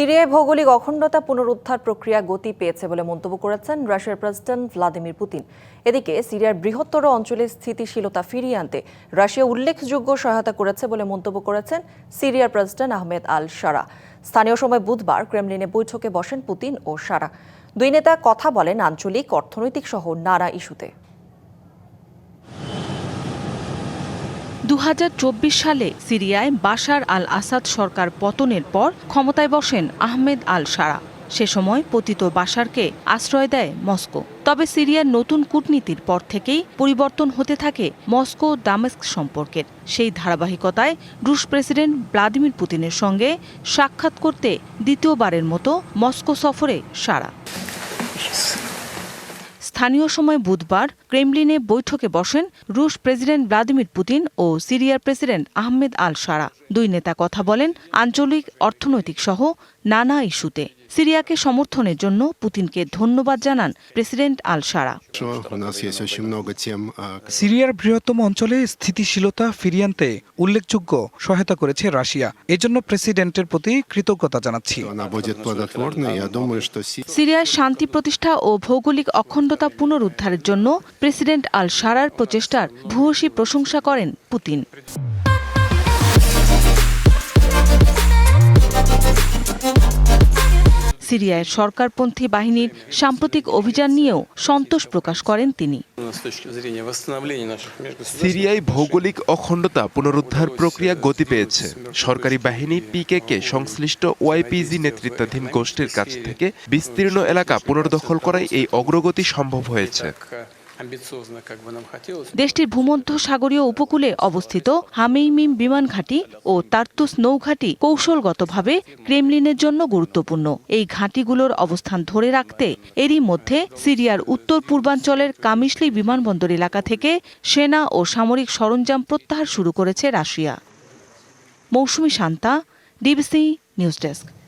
সিরিয়ায় ভৌগোলিক অখণ্ডতা পুনরুদ্ধার প্রক্রিয়া গতি পেয়েছে বলে মন্তব্য করেছেন রাশিয়ার প্রেসিডেন্ট ভ্লাদিমির পুতিন। এদিকে সিরিয়ার বৃহত্তর অঞ্চলে স্থিতিশীলতা ফিরিয়ে আনতে রাশিয়া উল্লেখযোগ্য সহায়তা করেছে বলে মন্তব্য করেছেন সিরিয়ার প্রেসিডেন্ট আহমেদ আল সারা। স্থানীয় সময় বুধবার ক্রেমলিনে বৈঠকে বসেন পুতিন ও সারা। দুই নেতা কথা বলেন আঞ্চলিক অর্থনৈতিক সহ নানা ইস্যুতে। দু হাজার চব্বিশ সালে সিরিয়ায় বাশার আল আসাদ সরকার পতনের পর ক্ষমতায় বসেন আহমেদ আল সারা সে সময় পতিত বাশারকে আশ্রয় দেয় মস্কো। তবে সিরিয়ার নতুন কূটনীতির পর থেকেই পরিবর্তন হতে থাকে মস্কো দামেস্ক সম্পর্কের। সেই ধারাবাহিকতায় রুশ প্রেসিডেন্ট ভ্লাদিমির পুতিনের সঙ্গে সাক্ষাৎ করতে দ্বিতীয়বারের মতো মস্কো সফরে সারা স্থানীয় সময় বুধবার ক্রেমলিনে বৈঠকে বসেন রুশ প্রেসিডেন্ট ভ্লাদিমির পুতিন ও সিরিয়ার প্রেসিডেন্ট আহমেদ আল সারা। দুই নেতা কথা বলেন, আঞ্চলিক অর্থনৈতিক সহ নানা ইস্যুতে। সিরিয়াকে সমর্থনের জন্য পুতিনকে ধন্যবাদ জানান প্রেসিডেন্ট আল সারা সিরিয়ার বৃহত্তম অঞ্চলে স্থিতিশীলতা ফিরিয়ে আনতে উল্লেখযোগ্য সহায়তা করেছে রাশিয়া। এজন্য প্রেসিডেন্টের প্রতি কৃতজ্ঞতা জানাচ্ছি। সিরিয়ার শান্তি প্রতিষ্ঠা ও ভৌগোলিক অখণ্ডতা পুনরুদ্ধারের জন্য প্রেসিডেন্ট আল সারার প্রচেষ্টার ভূয়সী প্রশংসা করেন পুতিন। সিরিয়ায় সরকারপন্থী বাহিনীর সাম্প্রতিক অভিযান নিয়েও সন্তোষ প্রকাশ করেন তিনি। সিরিয়ায় ভৌগোলিক অখণ্ডতা পুনরুদ্ধার প্রক্রিয়া গতি পেয়েছে। সরকারি বাহিনী পিকে কে সংশ্লিষ্ট ওয়াইপিজি নেতৃত্বাধীন গোষ্ঠীর কাছ থেকে বিস্তীর্ণ এলাকা পুনর্দখল করায় এই অগ্রগতি সম্ভব হয়েছে। দেশটির ভূমধ্য সাগরীয় উপকূলে অবস্থিত হামেইমিম বিমান ঘাঁটি ও তার্তুস নৌঘাঁটি কৌশলগতভাবে ক্রেমলিনের জন্য গুরুত্বপূর্ণ। এই ঘাঁটিগুলোর অবস্থান ধরে রাখতে এরই মধ্যে সিরিয়ার উত্তর পূর্বাঞ্চলের কামিশলি বিমানবন্দর এলাকা থেকে সেনা ও সামরিক সরঞ্জাম প্রত্যাহার শুরু করেছে Russia. Mousumi Shanta, DBC news desk.